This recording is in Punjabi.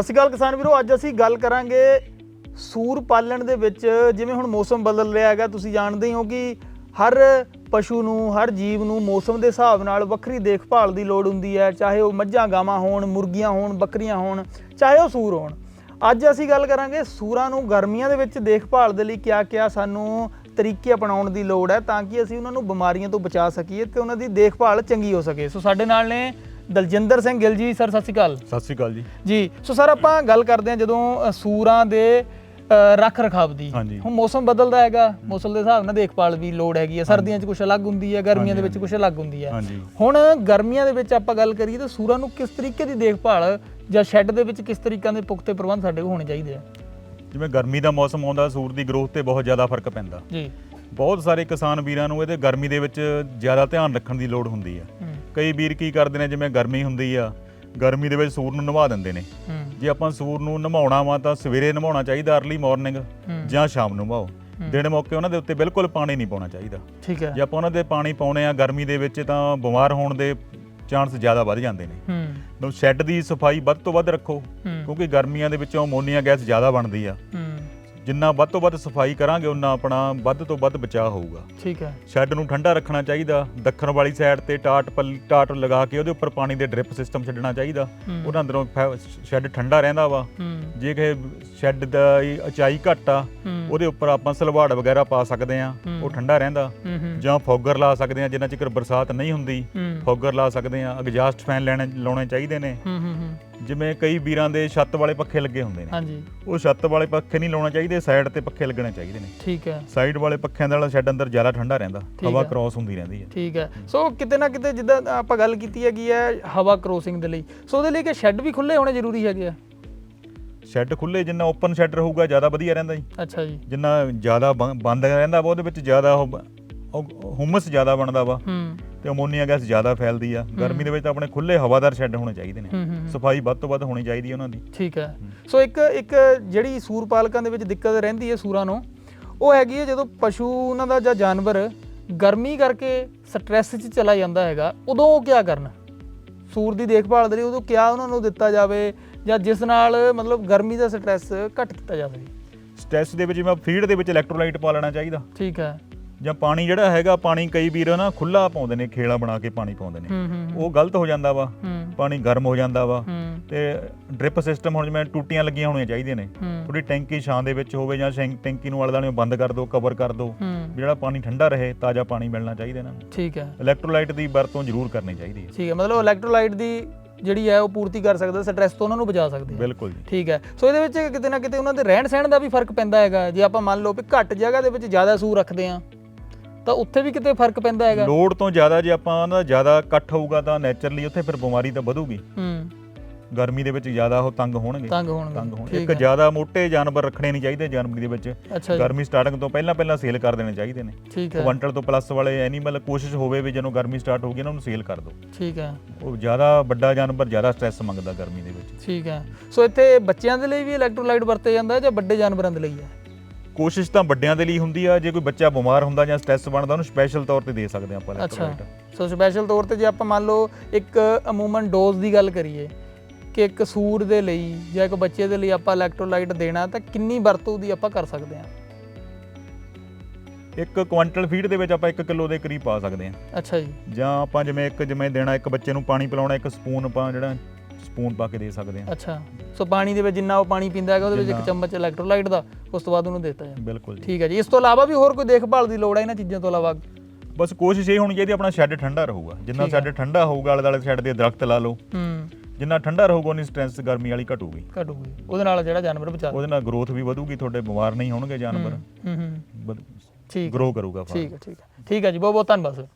ਸਤਿ ਸ਼੍ਰੀ ਅਕਾਲ ਕਿਸਾਨ ਵੀਰੋ, ਅੱਜ ਅਸੀਂ ਗੱਲ ਕਰਾਂਗੇ ਸੂਰ ਪਾਲਣ ਦੇ ਵਿੱਚ, ਜਿਵੇਂ ਹੁਣ ਮੌਸਮ ਬਦਲ ਰਿਹਾ ਹੈਗਾ, ਤੁਸੀਂ ਜਾਣਦੇ ਹੋ ਕਿ ਹਰ ਪਸ਼ੂ ਨੂੰ, ਹਰ ਜੀਵ ਨੂੰ ਮੌਸਮ ਦੇ ਹਿਸਾਬ ਨਾਲ ਵੱਖਰੀ ਦੇਖਭਾਲ ਦੀ ਲੋੜ ਹੁੰਦੀ ਹੈ, ਚਾਹੇ ਉਹ ਮੱਝਾਂ, ਗਾਵਾਂ ਹੋਣ, ਮੁਰਗੀਆਂ ਹੋਣ, ਬੱਕਰੀਆਂ ਹੋਣ, ਚਾਹੇ ਉਹ ਸੂਰ ਹੋਣ। ਅੱਜ ਅਸੀਂ ਗੱਲ ਕਰਾਂਗੇ ਸੂਰਾਂ ਨੂੰ ਗਰਮੀਆਂ ਦੇ ਵਿੱਚ ਦੇਖਭਾਲ ਦੇ ਲਈ ਕਿਆ-ਕਿਆ ਸਾਨੂੰ ਤਰੀਕੇ ਅਪਣਾਉਣ ਦੀ ਲੋੜ ਹੈ, ਤਾਂ ਕਿ ਅਸੀਂ ਉਹਨਾਂ ਨੂੰ ਬਿਮਾਰੀਆਂ ਤੋਂ ਬਚਾ ਸਕੀਏ ਤੇ ਉਹਨਾਂ ਦੀ ਦੇਖਭਾਲ ਚੰਗੀ ਹੋ ਸਕੇ। ਸੋ ਸਾਡੇ ਨਾਲ ਨੇ ਦਲਜਿੰਦਰ ਸਿੰਘ ਗਿੱਲ ਜੀ ਸਰ ਸਤਿ ਸ਼੍ਰੀ ਅਕਾਲ। ਸਤਿ ਸ਼੍ਰੀ ਅਕਾਲ ਜੀ। ਜੀ ਸੋ ਸਰ ਆਪਾਂ ਗੱਲ ਕਰਦੇ ਹਾਂ ਜਦੋਂ ਅ, ਸੂਰਾਂ ਦੇ ਅ, ਰੱਖ ਰਖਾਵ ਦੀ। ਹਾਂਜੀ। ਹੁਣ ਮੌਸਮ ਬਦਲਦਾ ਹੈਗਾ। ਮੌਸਮ ਦੇ ਹਿਸਾਬ ਨਾਲ ਦੇਖਭਾਲ ਵੀ ਲੋੜ ਹੈਗੀ ਹੈ ਸਰਦੀਆਂ 'ਚ ਕੁਝ ਅਲੱਗ ਹੁੰਦੀ ਹੈ ਗਰਮੀਆਂ ਦੇ ਵਿੱਚ ਕੁਝ ਅਲੱਗ ਹੁੰਦੀ ਹੈ ਹਾਂਜੀ। ਹੁਣ ਗਰਮੀਆਂ ਦੇ ਵਿੱਚ ਆਪਾਂ ਗੱਲ ਕਰੀਏ ਤਾਂ ਸੂਰਾਂ ਨੂੰ ਕਿਸ ਤਰੀਕੇ ਦੀ ਦੇਖਭਾਲ ਜਾਂ ਸ਼ੈੱਡ ਦੇ ਵਿੱਚ ਕਿਸ ਤਰੀਕਾਂ ਦੇ ਪੁਖਤੇ ਪ੍ਰਬੰਧ ਸਾਡੇ ਕੋਲ ਹੋਣੇ ਚਾਹੀਦੇ ਆ? ਜਿਵੇਂ ਗਰਮੀ ਦਾ ਮੌਸਮ ਆਉਂਦਾ ਸੂਰ ਦੀ ਗਰੋਥ ਤੇ ਬਹੁਤ ਜ਼ਿਆਦਾ ਫ਼ਰਕ ਪੈਂਦਾ। ਜੀ। ਬਹੁਤ ਸਾਰੇ ਕਿਸਾਨ ਵੀਰਾਂ ਨੂੰ ਇਹਦੇ ਗਰਮੀ ਦੇ ਵਿੱਚ ਜ਼ਿਆਦਾ ਧਿਆਨ ਰੱਖਣ ਦੀ ਲੋੜ ਹੁੰਦੀ ਹੂੰ। ਕਈ ਵੀਰ ਕੀ ਕਰਦੇ ਨੇ ਜਿਵੇਂ ਗਰਮੀ ਹੁੰਦੀ ਆ ਗਰਮੀ ਦੇ ਵਿੱਚ ਸੂਰ ਨੂੰ ਨਵਾ ਦਿੰਦੇ ਨੇ। ਜੇ ਆਪਾਂ ਸੂਰ ਨੂੰ ਨਵਾਉਣਾ ਵਾ ਤਾਂ ਸਵੇਰੇ ਨਵਾਉਣਾ ਚਾਹੀਦਾ ਅਰਲੀ ਮਾਰਨਿੰਗ। ਜਾਂ ਸ਼ਾਮ ਨੂੰ ਨਵਾਓ ਦਿਨ ਮੌਕੇ ਉਹਨਾਂ ਦੇ ਉੱਤੇ ਬਿਲਕੁਲ ਪਾਣੀ ਨਹੀਂ ਪਾਉਣਾ ਚਾਹੀਦਾ। ਠੀਕ ਹੈ। ਜੇ ਆਪਾਂ ਉਹਨਾਂ ਦੇ ਪਾਣੀ ਪਾਉਣੇ ਆ ਗਰਮੀ ਦੇ ਵਿੱਚ ਤਾਂ ਬਿਮਾਰ ਹੋਣ ਦੇ ਚਾਂਸ ਜ਼ਿਆਦਾ ਵੱਧ ਜਾਂਦੇ ਨੇ। ਹੂੰ। ਸ਼ੈੱਡ ਦੀ ਸਫ਼ਾਈ ਵੱਧ ਤੋਂ ਵੱਧ ਰੱਖੋ ਕਿਉਂਕਿ ਗਰਮੀਆਂ ਦੇ ਵਿੱਚੋਂ ਅਮੋਨੀਆ ਗੈਸ ਜ਼ਿਆਦਾ ਬਣਦੀ ਆ। ਜਿੰਨਾ ਵੱਧ ਤੋਂ ਵੱਧ ਸਫ਼ਾਈ ਕਰਾਂਗੇ ਉਨਾ ਆਪਣਾ ਵੱਧ ਤੋਂ ਵੱਧ ਬਚਾਅ ਹੋਊਗਾ। ਠੀਕ ਹੈ। ਸ਼ੈੱਡ ਨੂੰ ਠੰਡਾ ਰੱਖਣਾ ਚਾਹੀਦਾ। ਦੱਖਣ ਵਾਲੀ ਸਾਈਡ ਤੇ ਟਾਟ ਪੱਲ ਟਾਟ ਲਗਾ ਕੇ ਉਹਦੇ ਉੱਪਰ ਪਾਣੀ ਦੇ ਡ੍ਰਿਪ ਸਿਸਟਮ ਛੱਡਣਾ ਚਾਹੀਦਾ। ਉਹਨਾਂ ਅੰਦਰੋਂ ਸ਼ੈੱਡ ਠੰਡਾ ਰਹਿੰਦਾ ਵਾ। ਜੇ ਕਿ ਸ਼ੈੱਡ ਦਾ ਉਚਾਈ ਘੱਟ ਆ ਉਹਦੇ ਉੱਪਰ ਆਪਾਂ ਸਲਵਾੜ ਵਗੈਰਾ ਪਾ ਸਕਦੇ ਆ। ਉਹ ਠੰਡਾ ਰਹਿੰਦਾ। ਜਾਂ ਫੋਗਰ ਲਾ ਸਕਦੇ ਆ ਜਿੰਨਾ ਚਿਰ ਬਰਸਾਤ ਨਹੀਂ ਹੁੰਦੀ। ਫੋਗਰ ਲਾ ਸਕਦੇ ਆ ਐਗਜ਼ਾਸਟ ਫੈਨ ਲੈਣੇ ਲਾਉਣੇ ਚਾਹੀਦੇ ਨੇ। ਜਿਵੇਂ ਕਈ ਵੀਰਾਂ ਦੇ ਛੱਤ ਵਾਲੇ ਪੱਖੇ ਲੱਗੇ ਹੁੰਦੇ ਨੇ। ਹਾਂਜੀ। ਉਹ ਛੱਤ ਵਾਲੇ ਪੱਖੇ ਨਹੀਂ ਲਾਉਣੇ ਚਾਹੀਦੇ ਸਾਈਡ ਤੇ ਪੱਖੇ ਲੱਗਣੇ ਚਾਹੀਦੇ ਨੇ। ਠੀਕ ਹੈ। ਸਾਈਡ ਵਾਲੇ ਪੱਖਿਆਂ ਦਾ ਸ਼ੈੱਡ ਅੰਦਰ ਜ਼ਿਆਦਾ ਠੰਡਾ ਰਹਿੰਦਾ ਹਵਾ। ਕ੍ਰਾਸ ਹੁੰਦੀ ਰਹਿੰਦੀ ਹੈ। ਠੀਕ ਹੈ। ਸੋ ਕਿਤੇ ਨਾ ਕਿਤੇ ਜਿੱਦਾਂ ਆਪਾਂ ਗੱਲ ਕੀਤੀ ਹੈਗੀ ਹੈ ਹਵਾ ਕ੍ਰੋਸਿੰਗ ਦੇ ਲਈ ਸੋ ਉਹਦੇ ਲਈ ਕਿ ਸ਼ੈੱਡ ਵੀ ਖੁੱਲੇ ਹੋਣੇ ਜ਼ਰੂਰੀ ਹੈਗੇ ਆ? ਸ਼ੈੱਡ ਖੁੱਲੇ ਜਿੰਨਾ ਓਪਨ ਸ਼ੈਡ ਰਹੂਗਾ ਜ਼ਿਆਦਾ ਵਧੀਆ ਰਹਿੰਦਾ ਜੀ। ਅੱਛਾ ਜੀ। ਜਿੰਨਾ ਜ਼ਿਆਦਾ ਬੰਦ ਰਹਿੰਦਾ ਵਾ ਉਹਦੇ ਵਿੱਚ ਜ਼ਿਆਦਾ ਹੁਮਸ ਜ਼ਿਆਦਾ ਬਣਦਾ ਵਾ। ਹੂੰ। ਤੇ ਅਮੋਨੀਆ ਗੈਸ ਜ਼ਿਆਦਾ ਫੈਲਦੀ ਆ। ਗਰਮੀ ਦੇ ਵਿੱਚ ਤਾਂ ਆਪਣੇ ਖੁੱਲੇ ਹਵਾਦਾਰ ਸ਼ੈੱਡ ਹੋਣੇ ਚਾਹੀਦੇ ਨੇ। ਸਫ਼ਾਈ ਵੱਧ ਤੋਂ ਵੱਧ ਹੋਣੀ ਚਾਹੀਦੀ ਹੈ ਉਹਨਾਂ ਦੀ। ਠੀਕ ਹੈ। ਸੋ ਇੱਕ ਇੱਕ ਜਿਹੜੀ ਸੂਰ ਪਾਲਕਾਂ ਦੇ ਵਿੱਚ ਦਿੱਕਤ ਰਹਿੰਦੀ ਹੈ ਸੂਰਾਂ ਨੂੰ ਉਹ ਹੈਗੀ ਹੈ ਜਦੋਂ ਪਸ਼ੂ ਉਹਨਾਂ ਦਾ ਜਾਂ ਜਾਨਵਰ ਗਰਮੀ ਕਰਕੇ ਸਟ੍ਰੈਸ 'ਚ ਚਲਾ ਜਾਂਦਾ ਹੈਗਾ ਉਦੋਂ ਉਹ ਕੀ ਕਰਨ? ਸੂਰ ਦੀ ਦੇਖਭਾਲ ਦੇ ਲਈ ਉਦੋਂ ਕਿਆ ਉਹਨਾਂ ਨੂੰ ਦਿੱਤਾ ਜਾਵੇ ਜਾਂ ਜਿਸ ਨਾਲ ਮਤਲਬ ਗਰਮੀ ਦਾ ਸਟ੍ਰੈਸ ਘੱਟ ਕੀਤਾ ਜਾ ਸਕੇ ਸਟ੍ਰੈਸ ਦੇ ਵਿੱਚ ਜਿਵੇਂ ਫੀਡ ਦੇ ਵਿੱਚ ਇਲੈਕਟ੍ਰੋਲਾਈਟ ਪਾ ਲੈਣਾ ਚਾਹੀਦਾ। ਠੀਕ ਹੈ। ਜਾਂ ਪਾਣੀ ਜਿਹੜਾ ਹੈਗਾ ਪਾਣੀ ਕਈ ਵੀਰ ਨਾ ਖੁੱਲਾ ਪਾਉਂਦੇ ਨੇ ਖੇਲਾ ਬਣਾ ਕੇ ਪਾਣੀ ਪਾਉਂਦੇ ਨੇ। ਉਹ ਗਲਤ ਹੋ ਜਾਂਦਾ ਵਾ। ਪਾਣੀ ਗਰਮ ਹੋ ਜਾਂਦਾ ਵਾ। ਤੇ ਡ੍ਰਿਪ ਸਿਸਟਮ ਹੁਣ ਜਿਵੇਂ ਟੂਟੀਆਂ ਲੱਗੀਆਂ ਹੋਣੀਆਂ ਚਾਹੀਦੀਆਂ ਨੇ। ਥੋੜੀ ਟੈਂਕੀ ਛਾਂ ਦੇ ਵਿੱਚ ਹੋਵੇ ਜਾਂ ਸ਼ੈਂਕ- ਟੈਂਕੀ ਨੂੰ ਦੁਆਲੇ ਬੰਦ ਕਰ ਦਿਓ ਕਵਰ ਕਰ ਦਿਓ ਜਿਹੜਾ ਪਾਣੀ ਠੰਡਾ ਰਹੇ ਤਾਜ਼ਾ ਪਾਣੀ ਮਿਲਣਾ ਚਾਹੀਦਾ ਨੂੰ। ਠੀਕ ਹੈ। ਇਲੈਕਟ੍ਰੋਲਾਈਟ ਦੀ ਵਰਤੋਂ ਜ਼ਰੂਰ ਕਰਨੀ ਚਾਹੀਦੀ ਹੈ। ਠੀਕ ਹੈ ਮਤਲਬ ਇਲੈਕਟ੍ਰੋਲਾਈਟ ਦੀ ਜਿਹੜੀ ਹੈ ਉਹ ਪੂਰਤੀ ਕਰ ਸਕਦਾ ਸਟ੍ਰੈਸ ਤੋਂ ਉਹਨਾਂ ਨੂੰ ਬਚਾ ਸਕਦੀ ਬਿਲਕੁਲ ਠੀਕ ਹੈ। ਸੋ ਇਹਦੇ ਵਿੱਚ ਕਿਤੇ ਨਾ ਕਿਤੇ ਉਹਨਾਂ ਦੇ ਰਹਿਣ ਸਹਿਣ ਦਾ ਵੀ ਫ਼ਰਕ ਪੈਂਦਾ ਹੈਗਾ। ਜੇ ਆਪਾਂ ਮੰਨ ਲਓ ਵੀ ਘੱਟ ਜਗ੍ਹਾ ਦੇ ਵਿੱਚ ਜ਼ਿਆਦਾ ਸੂਰ ਰੱਖਦੇ ਆ ਤਾਂ ਉੱਥੇ ਵੀ ਕਿਤੇ ਫ਼ਰਕ ਪੈਂਦਾ ਹੈਗਾ? ਲੋਡ ਤੋਂ ਜ਼ਿਆਦਾ ਜੇ ਆਪਾਂ ਉਹਨਾਂ ਦਾ ਜ਼ਿਆਦਾ ਇਕੱਠ ਹੋਊਗਾ ਤਾਂ ਨੇਚਰਲੀ ਉੱਥੇ ਫਿਰ ਬਿਮਾਰੀ ਤਾਂ ਵਧੂਗੀ। ਹੂੰ। ਗਰਮੀ ਦੇ ਵਿੱਚ ਜ਼ਿਆਦਾ ਉਹ ਤੰਗ ਹੋਣਗੇ। ਤੰਗ ਹੋਣਗੇ। ਤੰਗ ਹੋਣ ਠੀਕ ਇੱਕ ਹੈ। ਜ਼ਿਆਦਾ ਮੋٹے ਜਾਨਵਰ ਰੱਖਣੇ ਨਹੀਂ ਚਾਹੀਦੇ ਜਨਵਰੀ ਦੇ ਵਿੱਚ। ਗਰਮੀ ਸਟਾਰਟਿੰਗ ਤੋਂ ਪਹਿਲਾਂ ਪਹਿਲਾਂ ਸੇਲ ਕਰ ਦੇਣੇ ਚਾਹੀਦੇ ਨੇ। ਠੀਕ ਹੈ। ਕੁਇੰਟਲ ਤੋਂ ਪਲੱਸ ਵਾਲੇ ਐਨੀਮਲ ਕੋਸ਼ਿਸ਼ ਹੋਵੇ ਵੀ ਜਦੋਂ ਗਰਮੀ ਸਟਾਰਟ ਹੋਊਗੀ ਇਹਨਾਂ ਨੂੰ ਸੇਲ ਕਰ ਦਿਓ। ਠੀਕ ਹੈ। ਉਹ ਜ਼ਿਆਦਾ ਵੱਡਾ ਜਾਨਵਰ ਜ਼ਿਆਦਾ ਸਟ੍ਰੈਸ ਮੰਗਦਾ ਗਰਮੀ ਦੇ ਵਿੱਚ। ਠੀਕ ਹੈ। ਸੋ ਇੱਥੇ ਬੱਚਿਆਂ ਦੇ ਲਈ ਵੀ ਇਲੈਕਟ੍ਰੋਲਾਈਟ ਵਰਤੇ ਜਾਂਦਾ ਹੈ ਜਾਂ ਵੱਡੇ ਜਾਨਵਰਾਂ ਦੇ ਲਈ ਹੈ? ਕੋਸ਼ਿਸ਼ ਤਾਂ ਵੱਡਿਆਂ ਦੇ ਲਈ ਹੁੰਦੀ ਆ ਜੇ ਕੋਈ ਬੱਚਾ ਬਿਮਾਰ ਹੁੰਦਾ ਜਾਂ ਸਟ੍ਰੈਸ ਬਣਦਾ ਉਹਨੂੰ ਸਪੈਸ਼ਲ ਤੌਰ ਤੇ ਦੇ ਸਕਦੇ ਆਪਾਂ electrolyte। ਸੋ ਸਪੈਸ਼ਲ ਤੌਰ ਤੇ ਜੇ ਆਪਾਂ ਮੰਨ ਲਓ ਇੱਕ ਅਮੂਮਨ ਡੋਜ਼ ਦੀ ਗੱਲ ਕਰੀਏ ਕਿ ਇੱਕ ਸੂਰ ਦੇ ਲਈ ਜਾਂ ਇੱਕ ਬੱਚੇ ਦੇ ਲਈ ਆਪਾਂ ਇਲੈਕਟ੍ਰੋਲਾਈਟ ਦੇਣਾ ਤਾਂ ਕਿੰਨੀ ਵਰਤੋਂ ਦੀ ਆਪਾਂ ਕਰ ਸਕਦੇ ਹਾਂ? ਇੱਕ ਕੁਇੰਟਲ ਫੀਡ ਦੇ ਵਿੱਚ ਆਪਾਂ 1 ਕਿਲੋ ਦੇ ਕਰੀਬ ਪਾ ਸਕਦੇ ਹਾਂ। ਅੱਛਾ ਜੀ। ਜਾਂ ਆਪਾਂ ਜਿਵੇਂ ਇੱਕ ਜਿਵੇਂ ਦੇਣਾ ਇੱਕ ਬੱਚੇ ਨੂੰ ਪਾਣੀ ਪਿਲਾਉਣਾ ਇੱਕ ਸਪੂਨ ਆਪਾਂ ਜਿਹੜਾ ਸਪੂਨ ਪਾ ਕੇ ਦੇ ਸਕਦੇ ਹਾਂ। ਅੱਛਾ ਸੋ ਪਾਣੀ ਦੇ ਵਿੱਚ ਜਿੰਨਾ ਉਹ ਪਾਣੀ ਪੀਂਦਾ ਹੈਗਾ ਉਹਦੇ ਵਿੱਚ ਇੱਕ ਚਮਚ ਇਲੈਕਟ੍ਰੋਲਾਈਟ ਦਾ ਉਸ ਤੋਂ ਬਾਅਦ ਉਹਨੂੰ ਦਿੱਤਾ ਜਾਂਦਾ। ਬਿਲਕੁਲ ਜੀ। ਠੀਕ ਹੈ ਜੀ ਇਸ ਤੋਂ ਇਲਾਵਾ ਵੀ ਹੋਰ ਕੋਈ ਦੇਖਭਾਲ ਦੀ ਲੋੜ ਹੈ ਇਹਨਾਂ ਚੀਜ਼ਾਂ ਤੋਂ ਇਲਾਵਾ? ਬਸ ਕੋਸ਼ਿਸ਼ ਇਹ ਹੋਣੀ ਚਾਹੀਦੀ ਆਪਣਾ ਸ਼ੈੱਡ ਠੰਡਾ ਰਹੂਗਾ। ਜਿੰਨਾ। ਸ਼ੈੱਡ ਠੰਡਾ ਹੋਊਗਾ ਆਲੇ ਦੁਆਲੇ ਸ਼ੈੱਡ ਦੇ ਦਰਖਤ ਲਾ ਲਓ। ਹੂੰ। ਜਿੰਨਾ ਠੰਡਾ ਰਹੂਗਾ ਉਨੀ ਸਟ੍ਰੈਸ ਗਰਮੀ ਵਾਲੀ ਘਟੂਗੀ। ਘਟੂਗੀ। ਉਹਦੇ ਨਾਲ ਜਿਹੜਾ ਜਾਨਵਰ ਬਚਾ ਉਹਦੇ ਨਾਲ ਗਰੋਥ ਵੀ ਵਧੂਗੀ ਤੁਹਾਡੇ ਬਿਮਾਰ ਨਹੀਂ ਹੋਣਗੇ ਜਾਨਵਰ। ਹੂੰ ਹੂੰ ਠੀਕ ਗਰੋ ਕਰੂਗਾ farm। ਠੀਕ ਹੈ ਠੀਕ ਹੈ। ਠੀਕ ਹੈ ਜੀ ਬਹੁਤ ਬਹੁਤ ਧੰਨਵਾਦ ਸਰ।